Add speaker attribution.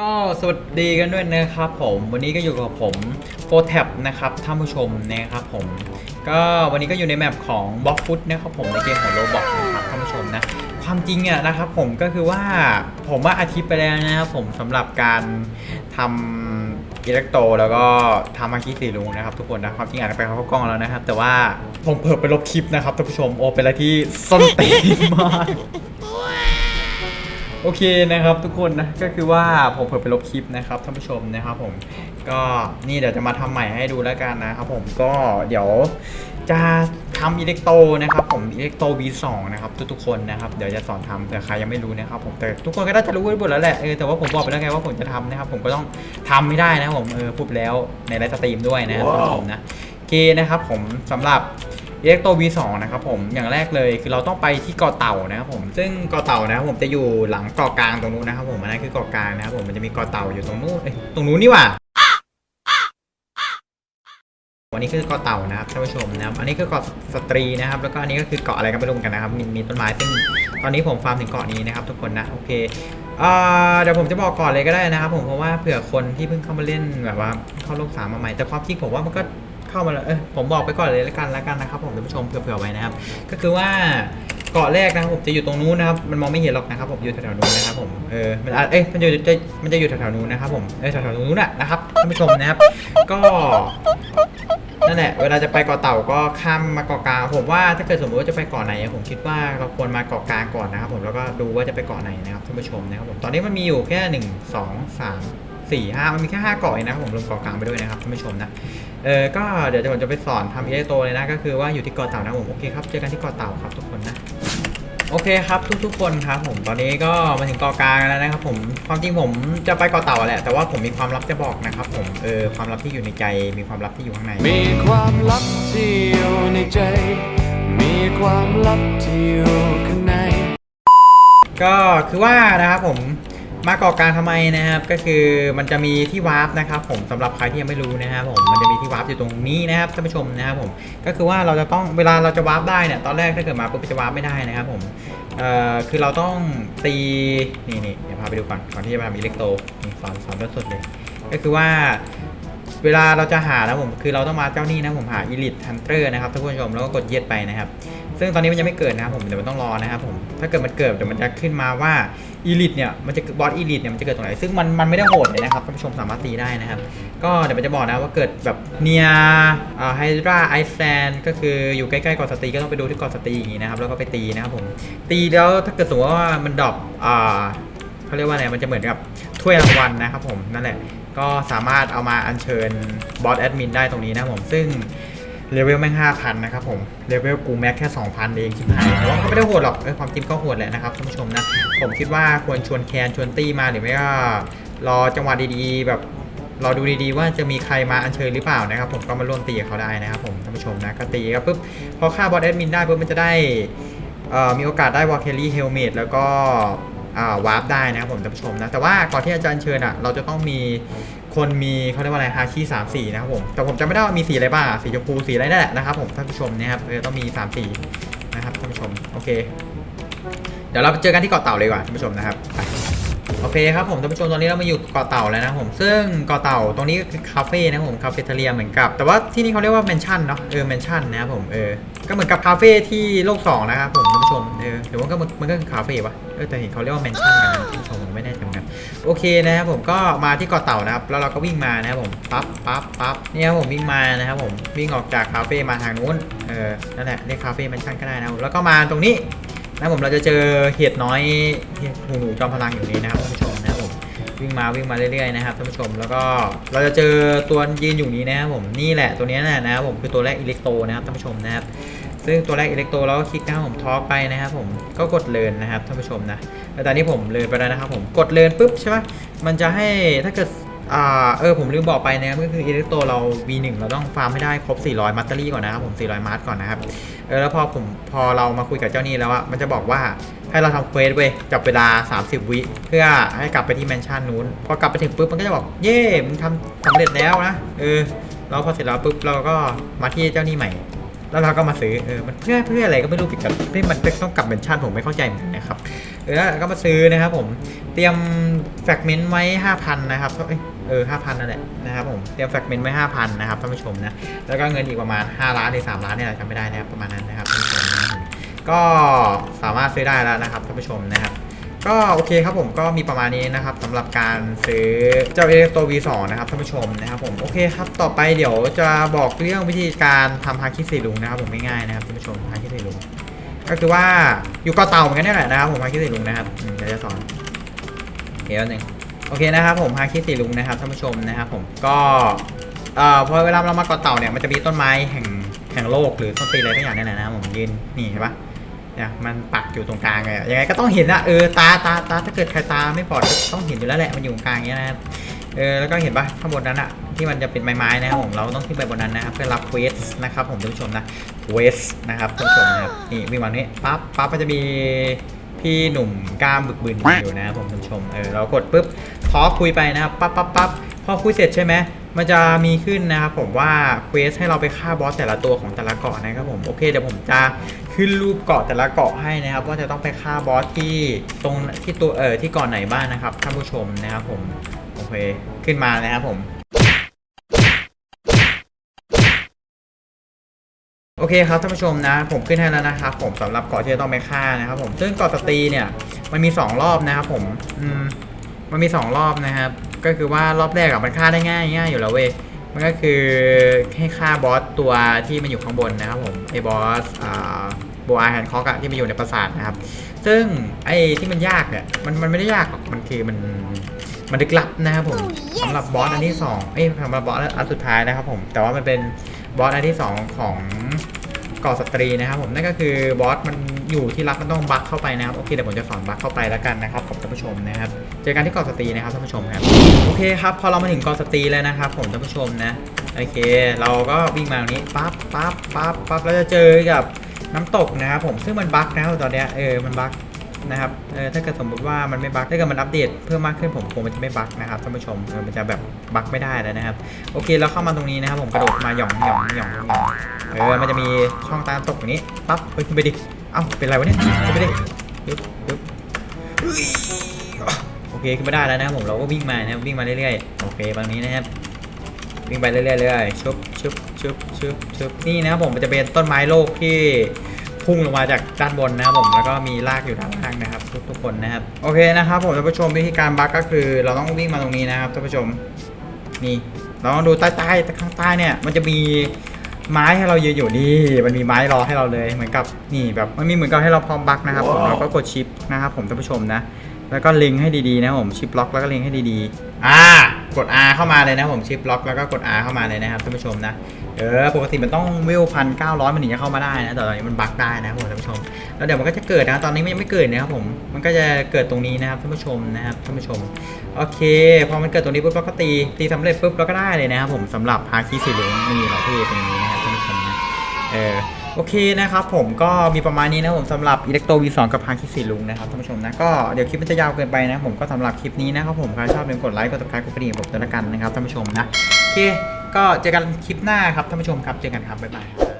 Speaker 1: ก็สวัสดีกันด้วยนะครับผมวันนี้ก็อยู่กับผมโฟแท็บนะครับท่านผู้ชมนะครับผม ก็วันนี้ก็อยู่ในแมปของบล็อกฟุตนะครับผมในเกมของโรบอกนะครับท่านผู้ชมนะความจริงอะนะครับผมก็คือว่าผมว่าอาทิตย์ไปแล้วนะครับผมสำหรับการทำอิเล็กโตแล้วก็ทำมาคีสีลุงนะครับทุกคนนะความจริงอาจจะไปเข้ากล้องแล้วนะครับ แต่ว่าผมเพิ่ไปลบคลิปนะครับท่านผู้ชมโอเป็นอะไรที่ส้นตีนมาก โอเคนะครับทุกคนนะก็คือว่าผมเพิ่ไปลบคลิปนะครับท่านผู้ชมนะครับผมก็นี่เดี๋ยวจะมาทำใหม่ให้ดูแล้วกันนะครับผมก็เดี๋ยวจะทำอิเล็กโตนะครับผมอิเล็กโต V2 นะครับทุกๆคนนะครับเดี๋ยวจะสอนทำแต่ใครยังไม่รู้นะครับผมแต่ทุกคนก็น่าจะรู้กันหมดแล้วแหละเออแต่ว่าผมบอกไปแล้วไงว่าผมจะทำนะครับผมก็ต้องทำไม่ได้นะผมเออพูดแล้วในไลฟ์สตรีมด้วยนะครับท่านผู้ชมนะโอเคนะครับผมสำหรับ อิเล็กโต V2 นะครับผมอย่างแรกเลยคือเราต้องไปที่เกาะเต่านะครับผมซึ่งเกาะเต่านะครับผมจะอยู่หลังเกาะกลางตรงนู้นนะครับผมอันนั้นคือเกาะกลางนะครับผมมันจะมีเกาะเต่าอยู่ตรงนู้นตรงนู้นนี่หว่าวันนี้คือเกาะเต่านะครับท่านผู้ชมนะครับ อันนี้คือเกาะสตรีนะครับ แล้วก็อันนี้ก็คือเกาะอะไรกันไม่รู้เหมือนกันนะครับ มีมีต้นไม้ซึ่งตอนนี้ผมฟาร์มถึงเกาะนี้นะครับ ทุกคนนะโอเคเอ่อเดี๋ยวผมจะบอกก่อนเลยก็ได้นะครับ ผมเพราะว่าเผื่อคนที่เพิ่งเข้ามาเล่นแบบว่าเข้าโลกสามมาใหม่แต่ความจริงผมว่ามันก็ เข้ามาแล้วเออผมบอกไปก่อนเลยแล้วกันแล้วกันนะครับผมท่านผู้ชมเผื่อๆไว้นะครับ ก็คือว่าเกาะแรกนะครับผมจะอยู่ตรงนู้นนะครับมันมองไม่เห็นหรอกนะครับผมอยู่แถวๆนู้นนะครับผมเออมันเอ้ยมันจะจะมันจะอยู่แถวๆนู้นนะครับผมเออแถวๆนู้นน่ะนะครับท่านผู้ชมนะครับ ก็นั่นแหละเวลาจะไปเกาะเต่าก็ข้ามมาเกาะกลางผมว่าถ้าเกิดสมมติว่าจะไปเกาะไหนผมคิดว่าเราควรมาเกาะกลางก่อนนะครับผมแล้วก็ดูว่าจะไปเกาะไหนนะครับท่านผู้ชมนะครับผมตอนนี้มันมีอยู่แค่หนึ่งสองสาม สี่ห้ามันมีแค่ห้าเกาะเองนะครับผมรวมเกาะกลางไปด้วยนะครับท่านผู้ชมนะเออก็เดี๋ยวผมจะไปสอนทำอิเล็กโตเลยนะก็คือว่าอยู่ที่เกาะเต่านะผมโอเคครับเจอกันที่เกาะเต่าครับทุกคนนะโอเคครับทุกๆคนครับผมตอนนี้ก็มาถึงเกาะกลางแล้วนะครับผมความจริงผมจะไปเกาะเต่าแหละแต่ว่าผมมีความลับจะบอกนะครับผมเออความลับที่อยู่ในใจมีความลับที่อยู่ข้างใน
Speaker 2: มีความลับที่อยู่ในใจ มีความลับที่อยู่ข้างใน
Speaker 1: ก็คือว่านะครับผม มาเกาะกางทำไมนะครับก็คือมันจะมีที่วาร์ปนะครับผมสำหรับใครที่ยังไม่รู้นะครับผมมันจะมีที่วาร์ปอยู่ตรงนี้นะครับท่านผู้ชมนะครับผมก็คือว่าเราจะต้องเวลาเราจะวาร์ปได้เนี่ยตอนแรกถ้าเกิดมาปุ๊บจะวาร์ปไม่ได้นะครับผมเอ่อคือเราต้องตีนี่นี่เดี๋ยวพาไปดูก่อนก่อนที่จะมาทำอิเล็กโตนี่สอนสอนสดเลย ก็คือว่าเวลาเราจะหานะผมคือเราต้องมาเจ้านี่นะผมหา Elite Hunter นะครับท่านผู้ชมแล้วก็กดเย็ดไปนะครับ ซึ่งตอนนี้มันยังไม่เกิดนะครับผมเดี๋ยวมันต้องรอนะครับผมถ้าเกิดมันเกิดเดี๋ยวมันจะขึ้นมาว่า Elite เนี่ยมันจะบอส Elite เนี่ยมันจะเกิดตรงไหนซึ่งมันมันไม่ได้โหดเลยนะครับท่านผู้ชมสามารถตีได้นะครับ ก็เดี๋ยวมันจะบอกนะว่าเกิดแบบเนียไฮดราไอแลนก็คืออยู่ใกล้ๆเกาะสตีก็ต้องไปดูที่เกาะสตรีอย่างนี้นะครับแล้วก็ไปตีนะครับผมตีแล้วถ้าเกิดสมมติว่ามันดรอปอ่าเขาเรียกว่าอะไรมันจะเหมือนกับถ้วยรางวัลนะครับผมนั่นแหละก็สามารถเอามาอัญเชิญบอสแอดมินได้ตรงนี้นะครับผมซึ่ง เลเวลแม่งห้าพันนะครับผมเลเวลกูแม็กแค่2,000เองชิบหายแต่ว่าก็ไม่ได้โหดหรอกเออความจริงก็โหดแหละนะครับท่านผู้ชมนะผมคิดว่าควรชวนแคนชวนตี้มาหรือไม่ก็รอจังหวะดีๆ แบบรอดูดีๆว่าจะมีใครมาอัญเชิญหรือเปล่านะครับผมก็มาร่วมตีกับเขาได้นะครับผมท่านผู้ชมนะก็ตีครับปุ๊บพอฆ่าบอสแอดมินได้ปุ๊บมันจะได้มีโอกาสได้วอลเคลลี่เฮลเมตแล้วก็วาร์ปได้นะครับผมท่านผู้ชมนะแต่ว่าก่อนที่อาจารย์เชิญอะเราจะต้องมี คนมีเขาเรียกว่าอะไรฮาชิสามสีนะครับผมแต่ผมจำไม่ได้ว่ามีสีอะไรบ้างสีชมพูสีอะไรนั่นแหละนะครับผมท่านผู้ชมเนี่ยครับต้องมีสามสีนะครับท่านผู้ชมโอเค เดี๋ยวเราไปเจอกันที่เกาะเต่าเลยดีกว่าท่านผู้ชมนะครับไป โอเคครับผมท่านผู้ชมตอนนี้เรามาอยู่เกาะเต่าแล้วนะผมซึ่งเกาะเต่าตรงนี้คือคาเฟ่นะผมคาเฟ่เทเรียเหมือนกับ แต่ว่าที่นี่เขาเรียกว่าแมนชั่นเนาะเออแมนชั่นนะครับผมเออก็เหมือนกับคาเฟ่ที่โลกสองนะครับผมท่านผู้ชมเออหรือว่าก็มันมันก็คือคาเฟ่ปะเออแต่เห็นเขาเรียกว่าแมนชั่นกันนะท่านผู้ชมผมไม่แน่ใจเหมือนกันโอเคนะครับผมก็มาที่เกาะเต่านะครับแล้วเราก็วิ่งมานะครับผมปั๊บปั๊บปั๊บเนี่ยครับผมวิ่งมานะครับผมวิ่งออกจากคาเฟ่มาทางนู้นเออนั่นแหละเรียกคาเฟ่แมนชั่นก็ได้นะแล้วก็มาตรงนี้ นะผมเราจะเจอเห็ดน้อยหูหนูจอมพลังอยู่นี้นะครับท่านผู้ชมนะครับผมวิ่งมาวิ่งมาเรื่อยๆนะครับท่านผู้ชมแล้วก็เราจะเจอตัวยืนอยู่นี้นะครับผมนี่แหละตัวนี้นะนะครับผมคือตัวแรกอิเล็กโตนะครับท่านผู้ชมนะครับซึ่งตัวแรกอิเล็กโตเราก็คลิกนะครับผมทอกไปนะครับผมก็กดเลินนะครับท่านผู้ชมนะแต่ตอนนี้ผมเลินไปแล้วนะครับผมกดเลินปุ๊บใช่ไหมมันจะให้ถ้าเกิด อ่าเออผมลืมบอกไปนะครับก็คืออิเล็กโตเรา V1 เราต้องฟาร์มให้ได้ครบ 400 มัตเตอรี่ก่อนนะครับผม 400 มัตก่อนนะครับ เออแล้วพอผมพอเรามาคุยกับเจ้านี่แล้วอะมันจะบอกว่าให้เราทำเควสเว้ยจับเวลา 30 วิ เพื่อให้กลับไปที่แมนชั่นนู้น พอกลับไปถึงปุ๊บมันก็จะบอก เย่มึงทำสำเร็จแล้วนะ เออแล้วพอเสร็จแล้วปุ๊บเราก็มาที่เจ้านี่ใหม่ แล้วเราก็มาซื้อ เออ มันเพื่อเพื่ออะไรก็ไม่รู้ผิดกับที่มันต้องกลับแมนชั่นผมไม่เข้าใจเหมือนกันนะครับ เออ ก็มาซื้อนะครับผม เตรียมแฟกเมนต์ไว้ 5,000 นะครับเอ้ย เออ5,000นั่นแหละนะครับผมเตรียมแฟกเมนต์ไว้5,000นนะครับท่านผู้ชมนะแล้วก็เงินอีกประมาณ 5 ล้านหรือ3ล้านเนี่ยจำไม่ได้นะครับประมาณนั้นนะครับท่านผู้ชมนะก็สามารถซื้อได้แล้วนะครับท่านผู้ชมนะครับก็โอเคครับผมก็มีประมาณนี้นะครับสำหรับการซื้อเจ้าเอเ t โ V2 นะครับท่านผู้ชมนะครับผมโอเคครับต่อไปเดี๋ยวจะบอกเรื่องวิธีการทำฮาคิสีลุงนะครับผมง่ายๆนะครับท่านผู้ชมฮาคิสีลุงก็คือว่าอยู่กาะเต่าเหมือนกันนี่แหละนะครับผมฮาคิสีลุงนะครับเดี๋ยวจะสอนเดี๋ยวหนึ่ง โอเคนะครับผมฮาคิสีลุงนะครับท่านผู้ชมนะครับผมก็เอ่อพอเวลาเรามาเกาะเต่าเนี่ยมันจะมีต้นไม้แห่งแห่งโลกหรือต้นตีอะไรทั้งอย่างนี่แหละนะผมยืนนี่เห็นปะเนี่ยมันปักอยู่ตรงกลางเลยยังไงก็ต้องเห็นอะเออตาตาตาถ้าเกิดใครตาไม่ปลอดก็ต้องเห็นอยู่แล้วแหละมันอยู่ตรงกลางอย่างเงี้ยนะครับเออแล้วก็เห็นปะข้างบนนั้นอะที่มันจะเป็นไม้ๆนะครับผมเราต้องขึ้นไปบนนั้นนะครับเพื่อรับเควสนะครับผมท่านผู้ชมนะเควสนะครับท่านผู้ชมนะครับนี่วิ่งมานี้ปั๊บปั๊บมันจะมีพี่หนุ่มกล้ามบึกบึนอยู่นะครับผมท่านผู้ชมเออเรากดปุ๊บ พอคุยไปนะครับปั๊บปั๊บปั๊บพอคุยเสร็จใช่ไหมมันจะมีขึ้นนะครับผมว่าเควสให้เราไปฆ่าบอสแต่ละตัวของแต่ละเกาะนะครับผมโอเคเดี๋ยวผมจะขึ้นรูปเกาะแต่ละเกาะให้นะครับ ว่าจะต้องไปฆ่าบอสที่ตรงที่ตัวเออที่เกาะไหนบ้างนะครับท่านผู้ชมนะครับผมโอเคขึ้นมานะครับผมโอเคครับท่านผู้ชมนะผมขึ้นให้แล้วนะครับผมสำหรับเกาะที่จะต้องไปฆ่านะครับผมซึ่งเกาะสตรีเนี่ยมันมี 2 รอบนะครับผมอืม มันมี 2 รอบนะครับ ก็คือว่ารอบแรกอะมันฆ่าได้ง่ายง่ายอยู่แล้วเว้ยมันก็คือให้ฆ่าบอสตัวที่มันอยู่ข้างบนนะครับผมไอ้บอสอ่าโบอาแฮนคอกอะที่มันอยู่ในปราสาทนะครับ ซึ่งไอ้ที่มันยากเนี่ยมันมันไม่ได้ยากหรอกมันคือมันมันลึกลับนะครับผมสำหรับบอสอันที่สองเอ้ยสำหรับบอสอันสุดท้ายนะครับผมแต่ว่ามันเป็นบอสอันที่สองของเกาะสตรีนะครับผมนั่นก็คือบอสมันอยู่ที่ลับมันต้องบั๊กเข้าไปนะครับโอเคเดี๋ยวผมจะสอนบั๊กเข้าไปแล้วกันนะครับกับท่านผู้ชมนะครับ เจอกันที่เกาะสตรีนะครับท่านผู้ชมครับโอเคครับพอเรามาถึงเกาะสตรีแล้วนะครับผมท่านผู้ชมนะโอเค เราก็วิ่งมาตรงนี้ปั๊บปั๊บปั๊บปั๊บเราจะเจอกับน้ำตกนะครับผมซึ่งมันบั๊กนะครับตอนเนี้ยเออมันบั๊กนะครับเออถ้าเกิดสมมติว่ามันไม่บั๊กถ้าเกิดมันอัปเดตเพิ่มมากขึ้นผมคงมันจะไม่บั๊กนะครับท่านผู้ชมมันจะแบบบั๊กไม่ได้แล้วนะครับโอเคเราเข้ามาตรงนี้นะครับผมกระโดดมาหย่องหย่องหย่องหย่องเออมันจะมีช่องตาตกอย่างนี้ปั๊บเฮ้ยขึ้นไปดิเอ้าเป็นไรวะเนี่ยขึ้นไปดิปึ๊บปึ๊บ เคขึ้นมาได้แล้วนะครับผมเราก็วิ่งมานะครับวิ่งมาเรื่อยๆโอเคบางนี้นะครับวิ่งไปเรื่อยๆเรื่อยชุบชุบชุบชุบชุบนี่นะครับผมมันจะเป็นต้นไม้โลกที่พุ่งลงมาจากด้านบนนะครับผมแล้วก็มีรากอยู่ด้านล่างนะครับ ทุกทุกคนนะครับโอเคนะครับผมท่านผู้ชมวิธีการบักก็คือ เราต้องวิ่งมาตรงนี้นะครับท่านผู้ชมนี่เราต้องดูใต้ใต้ข้างใต้เนี่ยมันจะมีไม้ให้เรายืนอยู่นี่มันมีไม้รอให้เราเลยเหมือนกับนี่แบบมันมีเหมือนกับให้เราพร้อมบักนะครับผมเราก็กดชิปนะครับผมท่านผู้ชมนะ แล้วก็ลิงให้ดีๆนะผมชิปล็อกแล้วก็ลิงให้ดีๆ อ่ากด R เข้ามาเลยนะผมชิปล็อกแล้วก็กด R เข้ามาเลยนะครับท่านผู้ชมนะเออปกติมันต้องวิวพันเก้าร้อยมันถึงจะเข้ามาได้นะแต่ตอนนี้มันบั๊กได้นะครับท่านผู้ชม แล้วเดี๋ยวมันก็จะเกิดนะตอนนี้มันยังไม่เกิดนะครับผมมันก็จะเกิดตรงนี้นะครับท่านผู้ชมนะครับท่านผู้ชมโอเคพอมันเกิดตรงนี้ปุ๊บเราก็ตีตีสำเร็จปุ๊บเราก็ได้เลยนะครับผมสำหรับฮาคิสีเหลืองนี่เราที่เป็นอย่างนี้นะครับท่านผู้ชมนะเออ โอเคนะครับผมก็มีประมาณนี้นะผมสำหรับอิเล็กโตวีสองกับพาคิสีลุงนะครับท่านผู้ชมนะก็เดี๋ยวคลิปมันจะยาวเกินไปนะผมก็สำหรับคลิปนี้นะครับผมใครชอบเลืมกดไลค์กดติดตามกดกระดิ่งผมด้วยละกันนะครับท่านผู้ชมนะโอเคก็เจอกันคลิปหน้าครับท่านผู้ชมครับเจอกันครับบ๊ายบาย